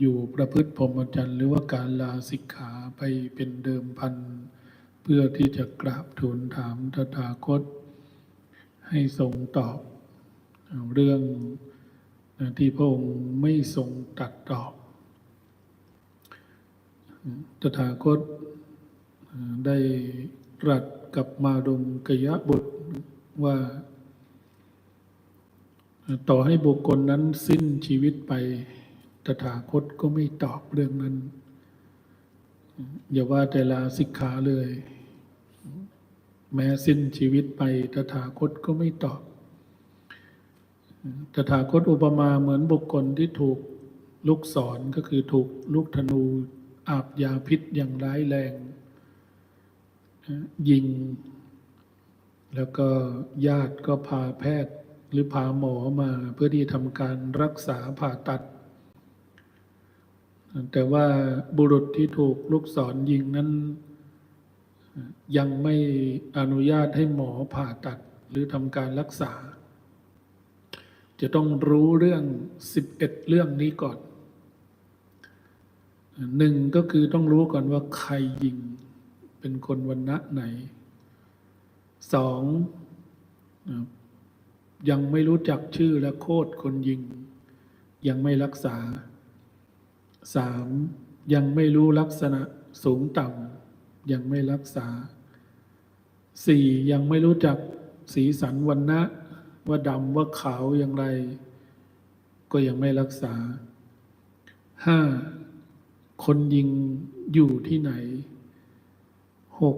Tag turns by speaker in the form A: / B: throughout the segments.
A: อยู่ประพฤติพรหมจรรย์หรือว่าการลาสิกขาไปเป็นเดิมพัน เพื่อที่จะกราบทูลถามตถาคต ให้ทรงตอบ เรื่องที่พระองค์ไม่ทรงตัดตอบ ตถาคตได้ตรัสกับมาดงกยะบุตรว่า ต่อให้บุคคลนั้นสิ้นชีวิตไป ตถาคตก็ไม่ตอบเรื่องนั้น อย่าว่าแต่ลาสิกขาเลย แม้สิ้นชีวิตไปตถาคตก็ไม่ตอบ ตถาคตอุปมาเหมือนบุคคลที่ถูกลูกศรก็คือถูกลูกธนูอาบยาพิษอย่างร้ายแรง ยิง แล้วก็ญาติก็พาแพทย์หรือพาหมอมาเพื่อที่ทำการรักษาผ่าตัด แต่ว่าบุรุษที่ถูกลูกศรยิงนั้น ยังไม่อนุญาตให้หมอผ่าตัดหรือทำการรักษา จะต้องรู้เรื่อง 11 เรื่องนี้ก่อนหนึ่งก็คือต้องรู้ก่อนว่าใครยิงเป็นคนวันณะไหนสองยังไม่รู้จักชื่อและโคดคนยิง ยังไม่รักษา สามยังไม่รู้ลักษณะสูงต่ำยังไม่รักษาสี่ยังไม่รู้จักสีสันวันนะว่าดำว่าขาวอย่างไร ก็ยังไม่รักษาห้าคนยิงอยู่ที่ไหนหก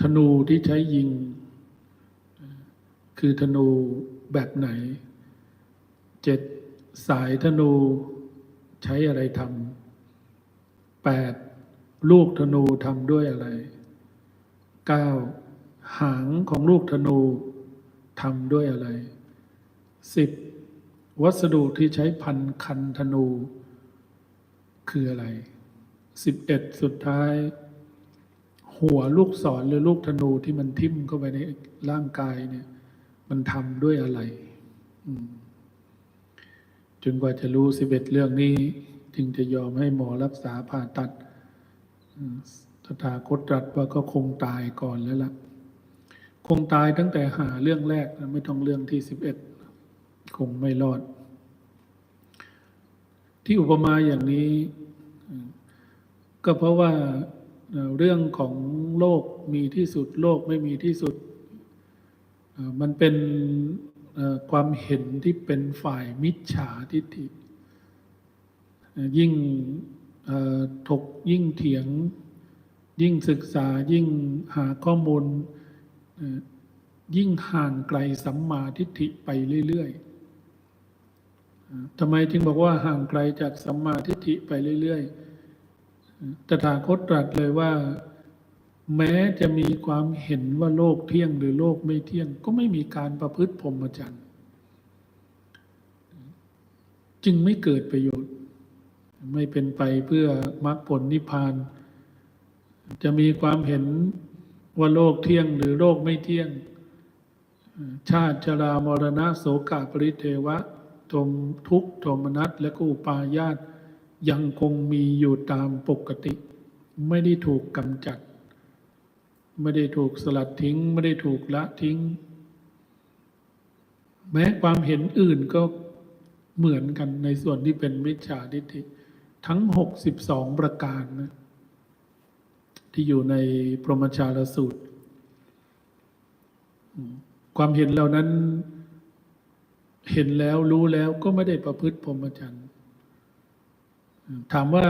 A: ธนูที่ใช้ยิง คือธนูแบบไหนเจ็ดสายธนู ใช้อะไรทำแปดลูกธนูทำด้วยอะไรเก้าหางของลูกธนูทำด้วยอะไรสิบวัสดุที่ใช้พันคันธนู คืออะไรสิบเอ็ดสุดท้าย หัวลูกศรหรือลูกธนูที่มันทิ่มเข้าไปในร่างกายเนี่ย มันทำด้วยอะไร อืม จนกว่าจะรู้สิบเอ็ดเรื่องนี้ จึงจะยอมให้หมอรักษาผ่าตัดตถาคตตรัสว่าก็คงตายก่อนแล้วล่ะ คงตายตั้งแต่หาเรื่องแรกนะไม่ต้องเรื่องที่สิบเอ็ดคงไม่รอด ที่อุปมาอย่างนี้ ก็เพราะว่าเรื่องของโลกมีที่สุด โลกไม่มีที่สุด มันเป็น ความเห็นที่เป็นฝ่ายมิจฉาทิฏฐิยิ่งถกยิ่งเถียง ยิ่งศึกษายิ่งหาข้อมูล ยิ่งห่างไกลสัมมาทิฏฐิไปเรื่อยๆทำไมจึงบอกว่าห่างไกลจากสัมมาทิฏฐิไปเรื่อยๆตถาคตตรัสเลยว่า แม้จะมีความเห็นว่าโลกเที่ยงหรือโลกไม่เที่ยง ก็ไม่มีการประพฤติพรหมจรรย์จึงไม่เกิดประโยชน์ ไม่เป็นไปเพื่อมรรคผลนิพพาน จะมีความเห็นว่าโลกเที่ยงหรือโลกไม่เที่ยง ชาติชรามรณะโสกาปริเทวะทมทุกโทมนัสและก็อุปาญาตยังคงมีอยู่ตามปกติ ไม่ได้ถูกกำจัด ไม่ได้ถูกสลัดทิ้ง ไม่ได้ถูกละทิ้ง แม้ความเห็นอื่นก็เหมือนกันในส่วนที่เป็นมิจฉาทิฏฐิทั้งหกสิบสองประการนะที่อยู่ในพรหมชาลสูตร ความเห็นเหล่านั้นเห็นแล้วรู้แล้วก็ไม่ได้ประพฤติพรหมจรรย์ถามว่า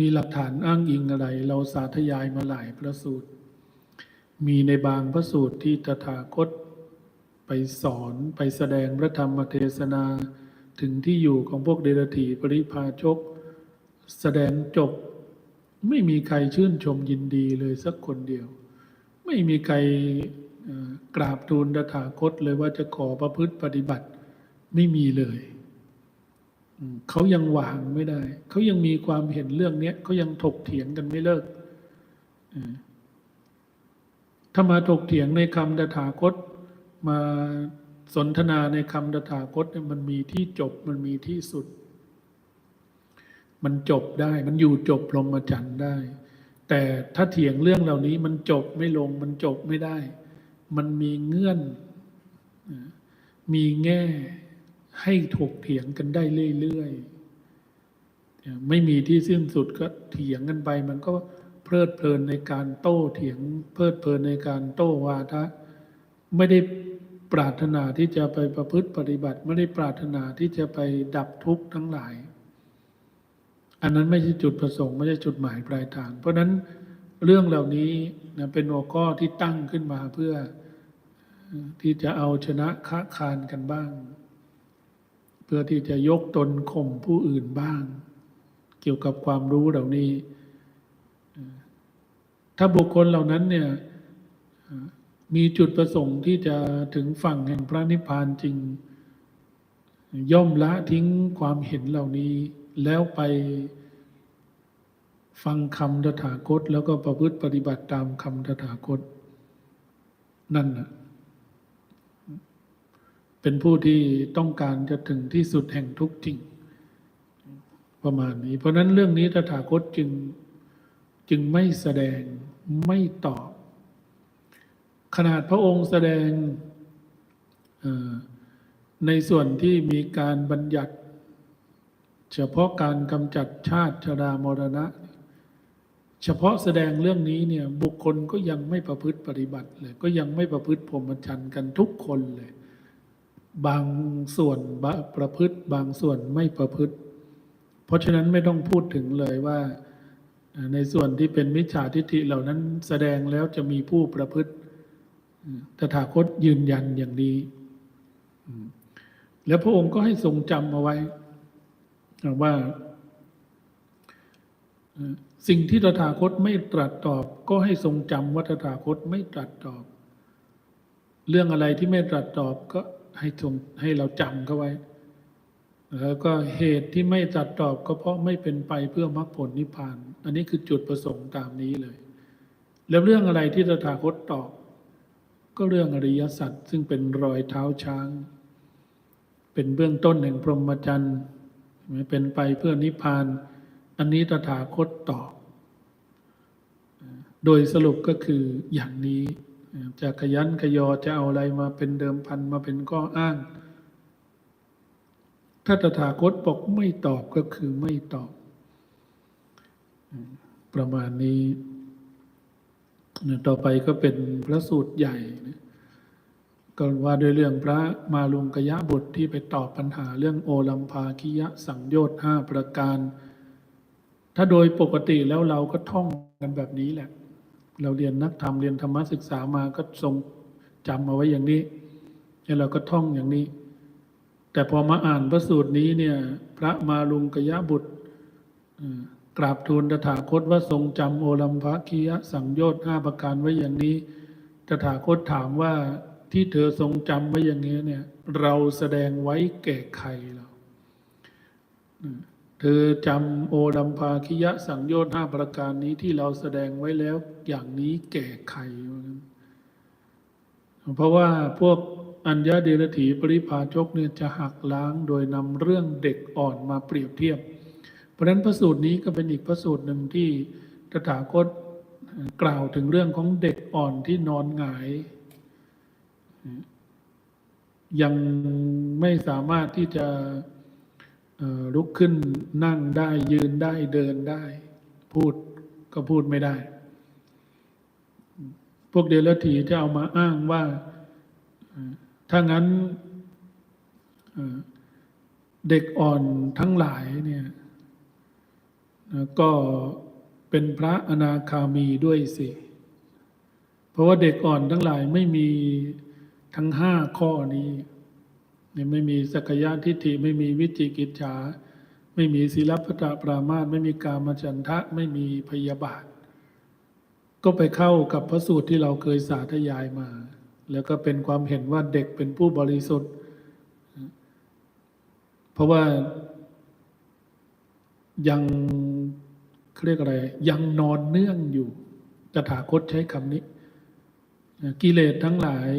A: มีหลักฐานอ้างอิงอะไร เราสาธยายมาหลายพระสูตร มีในบางพระสูตรที่ตถาคตไปสอนไปแสดงพระธรรมเทศนาถึงที่อยู่ของพวกเดรถีปริพาชก แสดงจบ ไม่มีใครชื่นชมยินดีเลยสักคนเดียว ไม่มีใครกราบทูลตถาคตเลยว่าจะขอประพฤติปฏิบัติไม่มีเลย เขายังวางไม่ได้ เขายังมีความเห็นเรื่องนี้เขายังถกเถียงกันไม่เลิกถ้ามาถกเถียงในคำตถาคต มาสนทนาในคำตถาคตเนี่ยมันมีที่จบมันมีที่สุด มันจบได้ มันอยู่จบลงมาจันทร์ได้ แต่ถ้าเถียงเรื่องเหล่านี้มันจบไม่ลง มันจบไม่ได้ มันมีเงื่อน มีแง่ ให้ถกเถียงกันได้เรื่อยๆไม่มีที่สิ้นสุดก็เถียงกันไป มันก็เพลิดเพลินในการโต้เถียง เพลิดเพลินในการโต้วาทะไม่ได้ปรารถนาที่จะไปประพฤติปฏิบัติ ไม่ได้ปรารถนาที่จะไปดับทุกข์ทั้งหลาย อันนั้นไม่ใช่จุดประสงค์ไม่ใช่จุดหมายปลายทาง เพราะนั้นเรื่องเหล่านี้นะเป็นหัวข้อที่ตั้งขึ้นมาเพื่อที่จะเอาชนะค้าคานกันบ้าง พื่อที่จะยกตนข่มผู้อื่นบ้าง เกี่ยวกับความรู้เหล่านี้ ถ้าบุคคลเหล่านั้นเนี่ยมีจุดประสงค์ที่จะถึงฝั่งแห่งพระนิพพานจริง ย่อมละทิ้งความเห็นเหล่านี้ แล้วไปฟังคำตถาคต แล้วก็ประพฤติปฏิบัติตามคำตถาคต นั่นนะ เป็นผู้ที่ต้องการจะถึงที่สุดแห่งทุกจริง ประมาณนี้ เพราะนั้นเรื่องนี้ตถาคตจึงจึงไม่แสดงไม่ตอบ ขนาดพระองค์แสดงในส่วนที่มีการบัญญัติ เฉพาะการกำจัดชาติชรามรณะ เฉพาะแสดงเรื่องนี้เนี่ยบุคคลก็ยังไม่ประพฤติปฏิบัติเลย ก็ยังไม่ประพฤติพรหมจรรย์กันทุกคนเลย บางส่วนประพฤติ บางส่วนไม่ประพฤติ เพราะฉะนั้นไม่ต้องพูดถึงเลยว่า ในส่วนที่เป็นมิจฉาทิฏฐิเหล่านั้นแสดงแล้วจะมีผู้ประพฤติตถาคตยืนยันอย่างนี้ แล้วพระองค์ก็ให้ทรงจำเอาไว้ว่า สิ่งที่ตถาคตไม่ตรัสตอบ ก็ให้ทรงจำว่าตถาคตไม่ตรัสตอบ เรื่องอะไรที่ไม่ตรัสตอบก็ ให้ทรงให้เราจำเขาไว้ แล้วก็เหตุที่ไม่ตรัสตอบก็เพราะไม่เป็นไปเพื่อมรรคผลนิพพาน อันนี้คือจุดประสงค์ตามนี้เลย แล้วเรื่องอะไรที่ตถาคตตอบ ก็เรื่องอริยสัจซึ่งเป็นรอยเท้าช้าง เป็นเบื้องต้นแห่งพรหมจรรย์เป็นไปเพื่อนิพพาน อันนี้ตถาคตตอบ โดยสรุปก็คืออย่างนี้ จะขยันขยอจะเอาอะไรมาเป็นเดิมพันมาเป็นข้ออ้าง ถ้าตถาคตบอกไม่ตอบก็คือไม่ตอบ ประมาณนี้ ต่อไปก็เป็นพระสูตรใหญ่ก็ว่าด้วยเรื่องพระมาลุงกยะบุตรที่ไปตอบปัญหาเรื่องโอลัมพาคิยะสังโยชน์ห้าประการ ถ้าโดยปกติแล้วเราก็ท่องกันแบบนี้แหละ เราเรียนนักธรรมเรียนธรรมศึกษามาก็ทรงจำเอาไว้อย่างนี้แล้วเราก็ท่องอย่างนี้ แต่พอมาอ่านพระสูตรนี้เนี่ย พระมาลุงกยะบุตรกราบทูลตถาคตว่าทรงจำโอลัมพาคิยะสังโยชน์ห้าประการไว้อย่างนี้ตถาคตถามว่าที่เธอทรงจำไว้อย่างนี้เนี่ย เราแสดงไว้แก่ใครเรา เธอจำโอดัมพาคิยะสังโยชน์ห้าประการนี้ที่เราแสดงไว้แล้วอย่างนี้แก่ใคร เพราะว่าพวกอัญญาเดรถีปริพาชกเนี่ยจะหักล้างโดยนำเรื่องเด็กอ่อนมาเปรียบเทียบ เพราะนั้นพระสูตรนี้ก็เป็นอีกพระสูตรหนึ่งที่ตถาคตกล่าวถึงเรื่องของเด็กอ่อนที่นอนหงาย ยังไม่สามารถที่จะ ลุกขึ้นนั่งได้ยืนได้เดินได้ พูดก็พูดไม่ได้ พวกเดลถีจะเอามาอ้างว่าถ้างั้นเด็กอ่อนทั้งหลายเนี่ยก็เป็นพระอนาคามีด้วยสิ เพราะว่าเด็กอ่อนทั้งหลายไม่มีทั้งห้าข้อนี้ นี่ไม่มีสักยะทิฏฐิไม่มีวิจิกิจฉาไม่มีศีลพัตปรามาตไม่มีกามฉันทะไม่มีพยาบาท ก็ไปเข้ากับพระสูตรที่เราเคยสาธยายมา แล้วก็เป็นความเห็นว่าเด็กเป็นผู้บริสุทธิ์ เพราะว่ายังเรียกอะไร ยังนอนเนื่องอยู่ตถาคตใช้คำนี้ กิเลสทั้งหลาย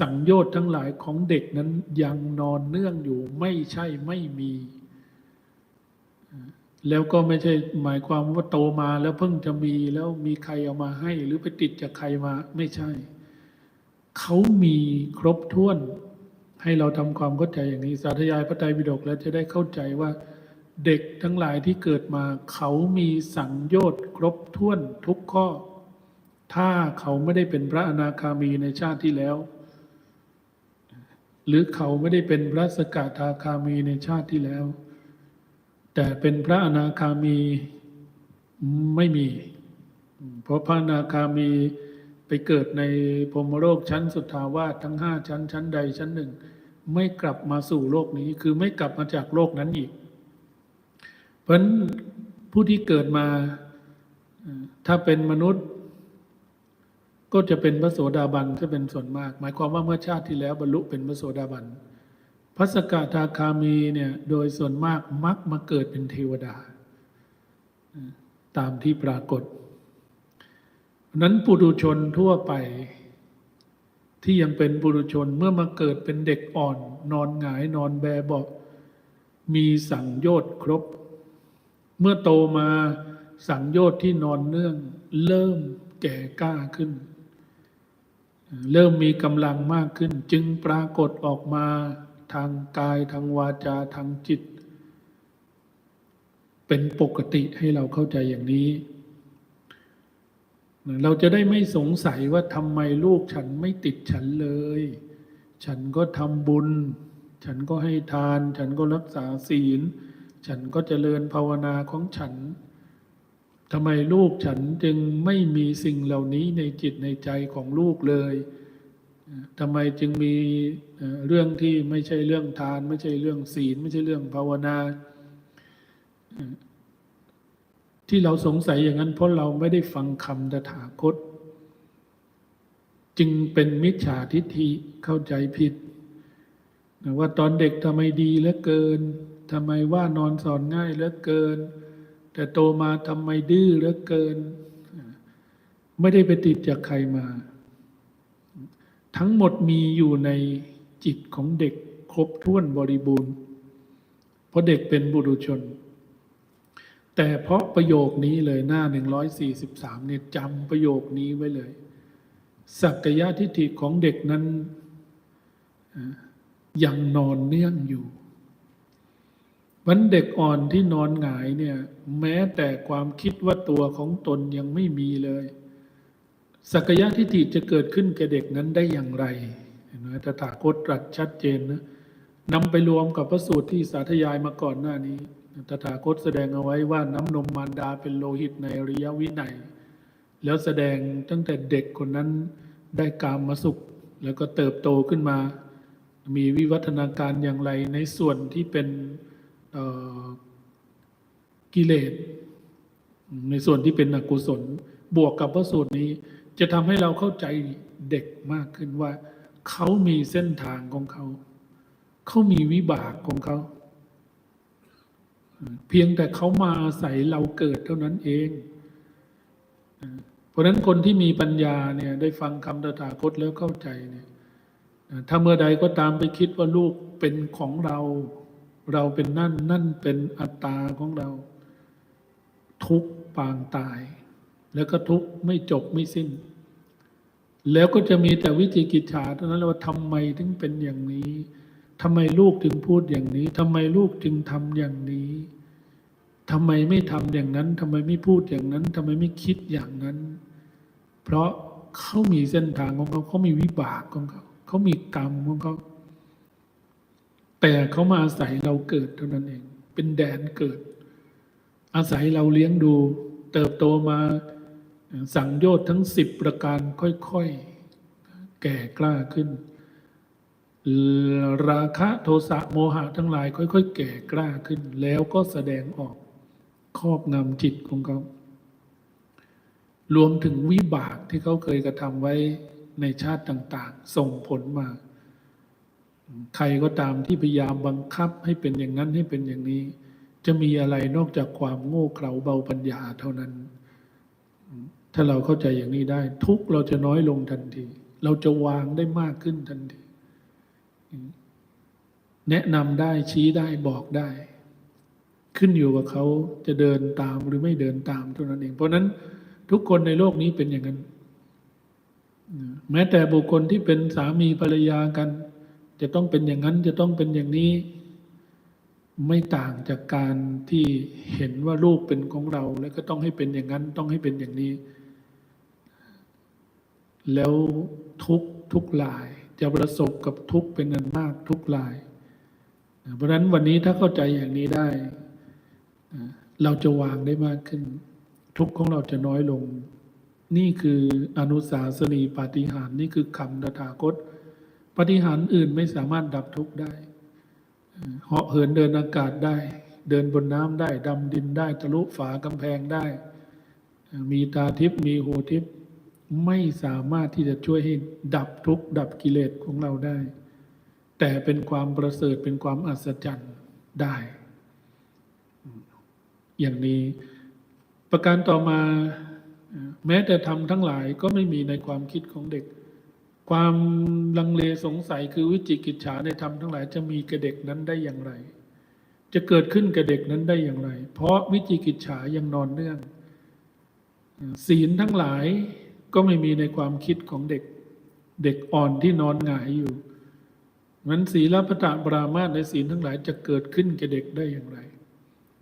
A: สังโยชน์ทั้งหลายของเด็กนั้นยังนอนเนื่องอยู่ไม่ใช่ไม่มี แล้วก็ไม่ใช่หมายความว่าโตมาแล้วเพิ่งจะมีแล้วมีใครเอามาให้ หรือไปติดจากใครมาไม่ใช่ เขามีครบถ้วน ให้เราทำความเข้าใจอย่างนี้สาธยายพระไตรปิฎกแล้วจะได้เข้าใจว่า เด็กทั้งหลายที่เกิดมา เขามีสังโยชน์ครบถ้วนทุกข้อ ถ้าเขาไม่ได้เป็นพระอนาคามีในชาติที่แล้ว หรือเขาไม่ได้เป็นพระสกทาคามีในชาติที่แล้ว แต่เป็นพระอนาคามีไม่มี เพราะพระอนาคามีไปเกิดในพรมโลกชั้นสุทธาวาสทั้งห้าชั้น ชั้นใดชั้นหนึ่ง ไม่กลับมาสู่โลกนี้คือไม่กลับมาจากโลกนั้นอีก เพราะนั้นผู้ที่เกิดมาถ้าเป็นมนุษย์ ก็จะเป็นพระโสดาบันจะเป็นส่วนมาก หมายความว่าเมื่อชาติที่แล้วบรรลุเป็นพระโสดาบันพระสกทาคามีเนี่ยโดยส่วนมากมักมาเกิดเป็นเทวดา ตามที่ปรากฏ นั้นปุถุชนทั่วไปที่ยังเป็นปุถุชนเมื่อมาเกิดเป็นเด็กอ่อน นอนหงายนอนแบเบาะมีสังโยชน์ครบ เมื่อโตมาสังโยชน์ที่นอนเนื่อง เริ่มแก่กล้าขึ้น เริ่มมีกำลังมากขึ้น จึงปรากฏออกมาทางกายทางวาจาทางจิต เป็นปกติให้เราเข้าใจอย่างนี้ เราจะได้ไม่สงสัยว่าทำไมลูกฉันไม่ติดฉันเลย ฉันก็ทำบุญ ฉันก็ให้ทาน ฉันก็รักษาศีล ฉันก็เจริญภาวนาของฉัน ทำไมลูกฉันจึงไม่มีสิ่งเหล่านี้ในจิตในใจของลูกเลยทำไมจึงมีเรื่องที่ไม่ใช่เรื่องทาน ไม่ใช่เรื่องศีล ไม่ใช่เรื่องภาวนา ที่เราสงสัยอย่างนั้นเพราะเราไม่ได้ฟังคำตถาคต จึงเป็นมิจฉาทิฏฐิเข้าใจผิด ว่าตอนเด็กทำไมดีเหลือเกินทำไมว่านอนสอนง่ายเหลือเกิน แต่โตมาทำไมดื้อเหลือเกิน ไม่ได้ไปติดจากใครมา ทั้งหมดมีอยู่ในจิตของเด็กครบถ้วนบริบูรณ์ เพราะเด็กเป็นบุรุชน แต่เพราะประโยคนี้เลยหน้า 143เนี่ยจำประโยคนี้ไว้เลย สักยะทิฏฐิของเด็กนั้นยังนอนเนื่องอยู่ วันเด็กอ่อนที่นอนหงายเนี่ย แม้แต่ความคิดว่าตัวของตนยังไม่มีเลยสักยะทิฏฐิจะเกิดขึ้นแก่เด็กนั้นได้อย่างไรเห็นไหมตถาคตตรัสชัดเจนนะนำไปรวมกับพระสูตรที่สาธยายมาก่อนหน้านี้ตถาคตแสดงเอาไว้ว่าน้ำนมมารดาเป็นโลหิตในอริยวินัย แล้วแสดงตั้งแต่เด็กคนนั้นได้กามมาสุข แล้วก็เติบโตขึ้นมา มีวิวัฒนาการอย่างไรในส่วนที่เป็น กิเลสในส่วนที่เป็นอกุศล บวกกับพระสูตรนี้ จะทำให้เราเข้าใจเด็กมากขึ้นว่า เขามีเส้นทางของเขา เขามีวิบากของเขา เพียงแต่เขามาอาศัยเราเกิดเท่านั้นเอง เพราะฉะนั้นคนที่มีปัญญาเนี่ยได้ฟังคำตถาคตแล้วเข้าใจเนี่ยถ้าเมื่อใดก็ตามไปคิดว่าลูกเป็นของเรา เราเป็นนั่นนั่นเป็นอัตตาของเรา ทุกปางตาย แล้วก็ทุกไม่จบไม่สิ้น แล้วก็จะมีแต่วิจิกิจฉาเท่านั้นว่าทำไมถึงเป็นอย่างนี้ทำไมลูกถึงพูดอย่างนี้ทำไมลูกจึงทำอย่างนี้ทำไมไม่ทำอย่างนั้นทำไมไม่พูดอย่างนั้นทำไมไม่คิดอย่างนั้น เพราะเขามีเส้นทางของเขาเขามีวิบากของเขาเขามีกรรมของเขา แต่เขามาอาศัยเราเกิดเท่านั้นเอง เป็นแดนเกิด อาศัยเราเลี้ยงดู เติบโตมาสั่งโยชน์ทั้งสิบประการค่อยๆ แก่กล้าขึ้น ราคะโทสะโมหะทั้งหลาย ค่อย ๆ แก่กล้าขึ้น แล้วก็แสดงออกครอบงำจิตของเขารวมถึงวิบากที่เขาเคยกระทำไว้ในชาติต่าง ๆ ส่งผลมา ใครก็ตามที่พยายามบังคับให้เป็นอย่างนั้นให้เป็นอย่างนี้ จะมีอะไรนอกจากความโง่เขลาเบาปัญญาเท่านั้น ถ้าเราเข้าใจอย่างนี้ได้ ทุกเราจะน้อยลงทันที เราจะวางได้มากขึ้นทันที แนะนำได้ชี้ได้บอกได้ ขึ้นอยู่กับเขาจะเดินตามหรือไม่เดินตามเท่านั้นเอง เพราะฉะนั้นทุกคนในโลกนี้เป็นอย่างนั้น แม้แต่บุคคลที่เป็นสามีภรรยากัน จะต้องเป็นอย่างนั้นจะต้องเป็นอย่างนี้ ไม่ต่างจากการที่เห็นว่าลูกเป็นของเรา แล้วก็ต้องให้เป็นอย่างนั้นต้องให้เป็นอย่างนี้ แล้วทุกทุกลายจะประสบกับทุกเป็นอันมากทุกลาย เพราะฉะนั้นวันนี้ถ้าเข้าใจอย่างนี้ได้ เราจะวางได้มากขึ้น ทุกของเราจะน้อยลง นี่คืออนุสาสนีปาฏิหารย์นี่คือคำตถาคต ปฏิหารอื่นไม่สามารถดับทุกข์ได้เหาะเหินเดินอากาศได้ เดินบนน้ำได้ดำดินได้ทะลุฝากำแพงได้ มีตาทิพย์มีหูทิพย์ไม่สามารถที่จะช่วยให้ดับทุกข์ดับกิเลสของเราได้ แต่เป็นความประเสริฐเป็นความอัศจรรย์ได้ อย่างนี้ประการต่อมาแม้แต่ทำทั้งหลายก็ไม่มีในความคิดของเด็ก ความลังเลสงสัยคือวิจิกิจฉาในธรรมทั้งหลายจะมีกับเด็กนั้นได้อย่างไร จะเกิดขึ้นกับเด็กนั้นได้อย่างไร เพราะวิจิกิจฉายังนอนเนื่อง ศีลทั้งหลายก็ไม่มีในความคิดของเด็ก เด็กอ่อนที่นอนหงายอยู่มันศีลพัตะปรามาสในศีลทั้งหลายจะเกิดขึ้นกับเด็กได้อย่างไร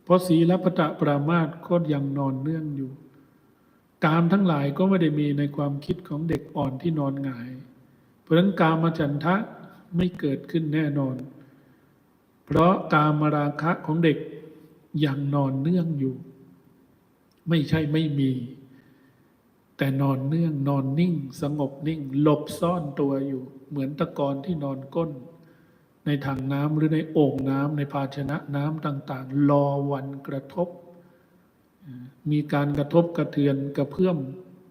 A: เพราะศีลพัตะปรามาสก็ยังนอนเนื่องอยู่ กามทั้งหลายก็ไม่ได้มีในความคิดของเด็กอ่อนที่นอนหงาย ราะนั้นกามจันทะไม่เกิดขึ้นแน่นอน เพราะกามราคะของเด็กยังนอนเนื่องอยู่ ไม่ใช่ไม่มี แต่นอนเนื่องนอนนิ่ง สงบนิ่ง หลบซ่อนตัวอยู่ เหมือนตะกอนที่นอนก้น ในถังน้ำหรือในโอ่งน้ำในภาชนะน้ำต่าง ๆ รอวันกระทบ มีการกระทบกระเทือนกระเพื่อม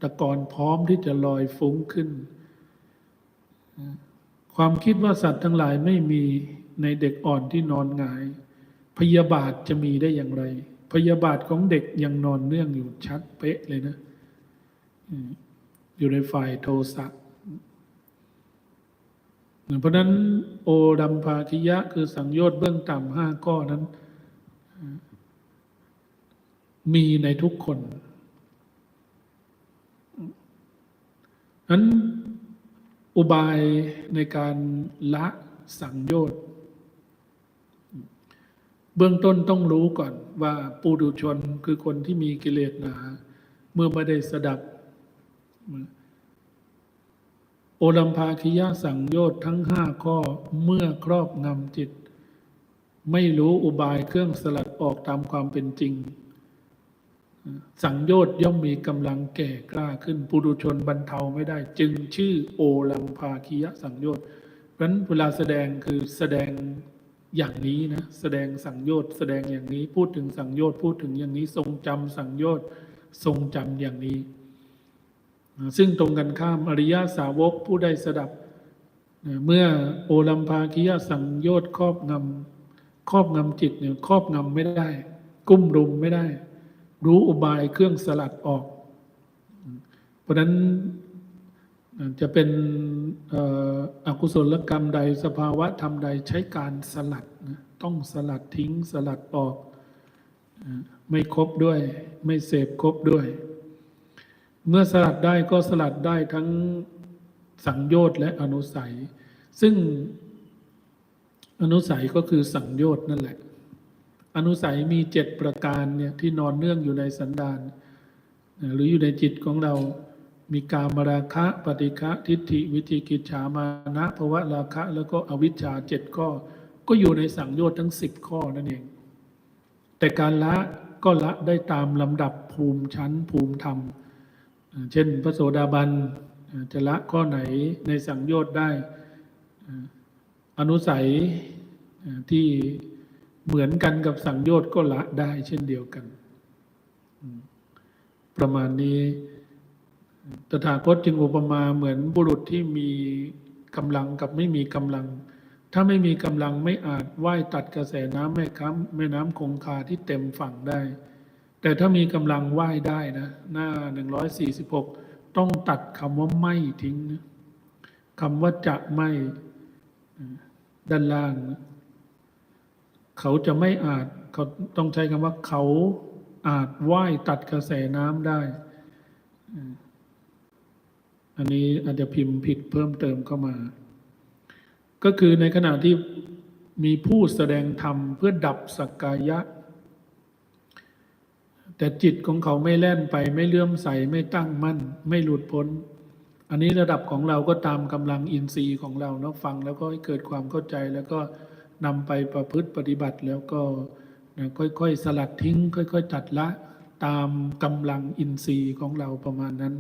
A: ตะกอนพร้อมที่จะลอยฟุ้งขึ้น ความคิดว่าสัตว์ทั้งหลายไม่มีในเด็กอ่อนที่นอนหงาย พยาบาทจะมีได้อย่างไร พยาบาทของเด็กยังนอนเนื่องอยู่ชัดเป๊ะเลยนะอยู่ในฝ่ายโทสะเพราะนั้นโอดัมภาคิยะคือสังโยชน์เบื้องต่ำห้าข้อนั้น มีในทุกคนนั้น อุบายในการละสังโยชน์เบื้องต้นต้องรู้ก่อนว่าปูดุชนคือคนที่มีกิเลสหนา เมื่อไม่ได้สดับ โอลัมพาคิยะสังโยชน์ทั้งห้าข้อเมื่อครอบงำจิต ไม่รู้อุบายเครื่องสลัดออกตามความเป็นจริง สังโยชน์ย่อมมีกำลังแก่กล้าขึ้นปุรุชนบรรเทาไม่ได้ จึงชื่อโอลัมพาคิยะสังโยชน์เพราะนั้นเวลาแสดงคือแสดงอย่างนี้นะแสดงสังโยชน์แสดงอย่างนี้พูดถึงสังโยชน์พูดถึงอย่างนี้ทรงจำสังโยชน์ทรงจำอย่างนี้ ซึ่งตรงกันข้ามอริยสาวกผู้ได้สดับ เมื่อโอลัมพาคิยะสังโยชน์ครอบงำครอบงำจิตเนี่ยครอบงำไม่ได้ กุ้มรุมไม่ได้ รู้อุบายเครื่องสลัดออก เพราะนั้นจะเป็นอกุศลกรรมใดสภาวะธรรมใดใช้การสลัดต้องสลัดทิ้งสลัดออก ไม่ครบด้วย ไม่เสพครบด้วย เมื่อสลัดได้ก็สลัดได้ทั้งสังโยชน์และอนุสัย ซึ่งอนุสัยก็คือสังโยชน์นั่นแหละ อนุสัยมีเจ็ดประการเนี่ยที่นอนเนื่องอยู่ในสันดานหรืออยู่ในจิตของเรา มีกามราคะ ปฏิฆะทิฏฐิ วิจิกิจฉามานะภวะราคะ แล้วก็อวิชชาเจ็ดข้อ ก็อยู่ในสังโยชน์ทั้งสิบข้อนั่นเอง แต่การละก็ละได้ตามลำดับภูมิชั้นภูมิธรรม เช่นพระโสดาบันจะละข้อไหนในสังโยชน์ได้ อนุสัยที่ เหมือนกันกับสังโยชน์ก็ละได้เช่นเดียวกัน ประมาณนี้ตถาคตจึงอุปมาเหมือนบุรุษที่มีกำลังกับไม่มีกำลัง ถ้าไม่มีกำลังไม่อาจว่ายตัดกระแสน้ำแม่ค้ำแม่น้ำคงคาที่เต็มฝั่งได้ แต่ถ้ามีกำลังว่ายได้นะ หน้าหนึ่งร้อยสี่สิบหกต้องตัดคำว่าไม่ทิ้งนะคำว่าจะไม่ด้านล่างนะ เขาจะไม่อาจเขาต้องใช้คำว่าเขาอาจว่ายตัดกระแสน้ำได้ อันนี้อาจจะพิมพ์ผิดเพิ่มเติมเข้ามา ก็คือในขณะที่มีผู้แสดงธรรมเพื่อดับสักกายะ แต่จิตของเขาไม่แล่นไปไม่เลื่อมใส ไม่ตั้งมั่น ไม่หลุดพ้น อันนี้ระดับของเราก็ตามกำลังอินทรีย์ของเราเนาะฟังแล้วก็ให้เกิดความเข้าใจแล้วก็ นำไปประพฤติปฏิบัติแล้วก็นะค่อยๆ สลัดทิ้ง ค่อย ๆ ตัดละตามกำลังอินทรีย์ของเราประมาณนั้น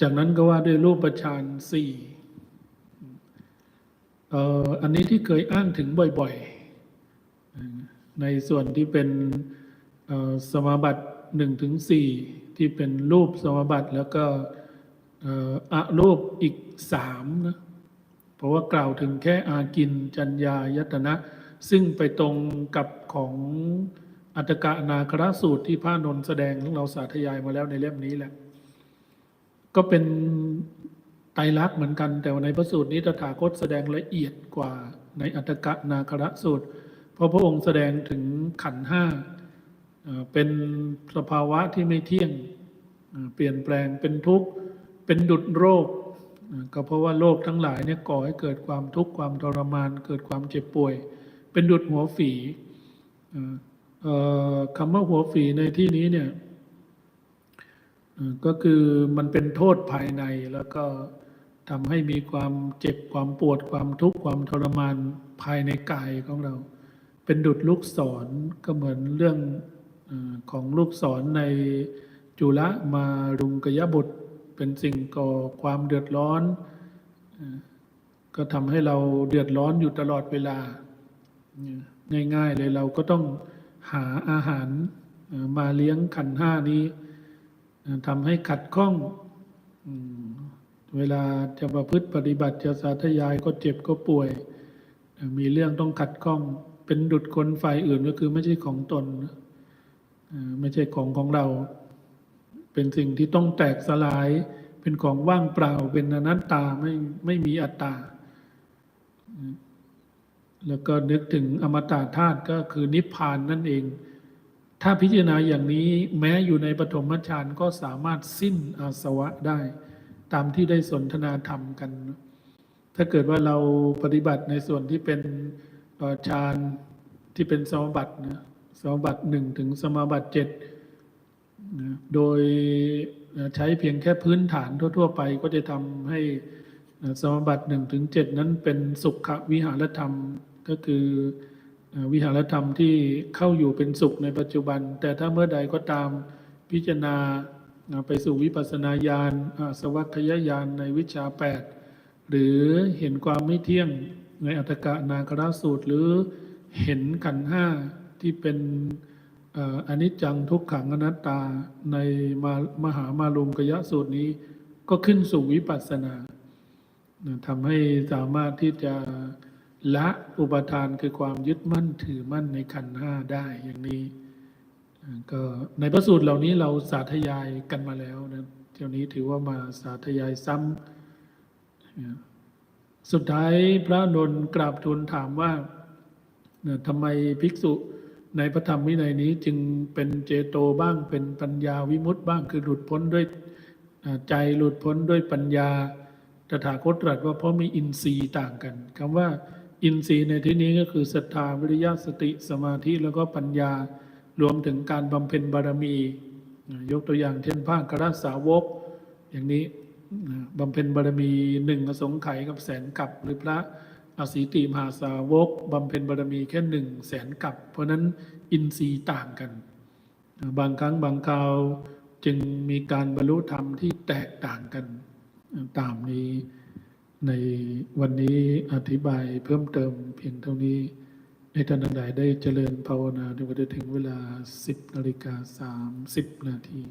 A: จากนั้นก็ว่าด้วยรูปฌานสี่เอ่ออันนี้ที่เคยอ้างถึงบ่อยๆ ในส่วนที่เป็นสมาบัติหนึ่งถึงสี่ที่เป็นรูปสมาบัติแล้วก็เอ่ออะรูปอีกสามนะ เพราะว่ากล่าวถึงแค่อากินจัญญายตนะ ซึ่งไปตรงกับของอัตกะนาคราสูตรที่พระนนท์แสดงของเราสาธยายมาแล้วในเล่มนี้แหละ ก็เป็นไตรลักษณ์เหมือนกัน แต่ว่าในพระสูตรนี้ตถาคตแสดงละเอียดกว่าในอัตกะนาคระสูตร เพราะพระองค์แสดงถึงขันห้าเป็นสภาวะที่ไม่เที่ยงเปลี่ยนแปลงเป็นทุกข์เป็นดุจโรค ก็เพราะว่าโรคทั้งหลายเนี่ยก่อให้เกิดความทุกข์ความทรมาน เกิดความเจ็บป่วย เป็นดุจหัวฝีคำว่าหัวฝีในที่นี้เนี่ยก็คือมันเป็นโทษภายในแล้วก็ทำให้มีความเจ็บความปวดความทุกข์ความทรมานภายในกายของเรา เป็นดุจลูกศรก็เหมือนเรื่องอของลูกศรในจุลมารุงกยบุตร เป็นสิ่งก่อความเดือดร้อน ก็ทำให้เราเดือดร้อนอยู่ตลอดเวลา ง่ายๆเลยเราก็ต้องหาอาหารมาเลี้ยงขันห้านี้ทำให้ขัดข้องเวลาจะประพฤติปฏิบัติจะสาธยายก็เจ็บก็ป่วย มีเรื่องต้องขัดข้อง เป็นดุจคนฝ่ายอื่นก็คือไม่ใช่ของตน ไม่ใช่ของของเรา เป็นสิ่งที่ต้องแตกสลาย เป็นของว่างเปล่า เป็นอนัตตาไม่ไม่มีอัตตา แล้วก็นึกถึงอมตะธาตุก็คือนิพพานนั่นเอง ถ้าพิจารณาอย่างนี้แม้อยู่ในปฐมฌานก็สามารถสิ้นอาสวะได้ ตามที่ได้สนทนาธรรมกัน ถ้าเกิดว่าเราปฏิบัติในส่วนที่เป็นฌานที่เป็นสมบัตินะสมบัติหนึ่งถึงสมบัติเจ็ด โดยใช้เพียงแค่พื้นฐานทั่ว ๆ ไปก็จะทำให้สมบัติหนึ่งถึงเจ็ดนั้นเป็นสุขวิหารธรรมก็คือวิหารธรรมที่เข้าอยู่เป็นสุขในปัจจุบัน แต่ถ้าเมื่อใดก็ตามพิจารณาไปสู่วิปัสสนาญาณสวัคยญาณในวิชาแปดหรือเห็นความไม่เที่ยงในอัตตกะนาคราสูตร หรือเห็นขันห้าที่เป็น อ่ออนิจจังทุกขังอนัตตาในมามหามาลุงกยะสูตรนี้ก็ขึ้นสู่วิปัสสนาทำให้สามารถที่จะละอุปทานคือความยึดมั่นถือมั่นในขันห้าได้อย่างนี้ก็ในพระสูตรเหล่านี้เราสาธยายกันมาแล้วนะเที่ยวนี้ถือว่ามาสาธยายซ้ำอ่าสุดท้ายพระนนท์กราบทูลถามว่าทำไมภิกษุ ในพระธรรมวินัยนี้จึงเป็นเจโตบ้างเป็นปัญญาวิมุตติบ้างคือหลุดพ้นด้วยใจหลุดพ้นด้วยปัญญาตถาคตตรัสว่าเพราะมีอินทรีย์ต่างกันคำว่าอินทรีย์ในที่นี้ก็คือศรัทธาวิริยะสติสมาธิแล้วก็ปัญญารวมถึงการบำเพ็ญบารมี ยกตัวอย่างเช่นภาคกระสาวก อย่างนี้อ่าบำเพ็ญบารมีหนึ่งอสงไขยกับแสนกับหรือพระ อสีติมหาสาวกบำเพ็ญบารมีแค่หนึ่งแสนกับ เพราะนั้นอินทรีย์ต่างกัน บางครั้งบางคราวจึงมีการบรรลุธรรมที่แตกต่างกัน ตามนี้ในวันนี้อธิบายเพิ่มเติมเพียงเท่านี้ให้ท่านทั้งหลายได้เจริญภาวนาจนว่าจะถึงเวลา 10นาฬิกา30นาที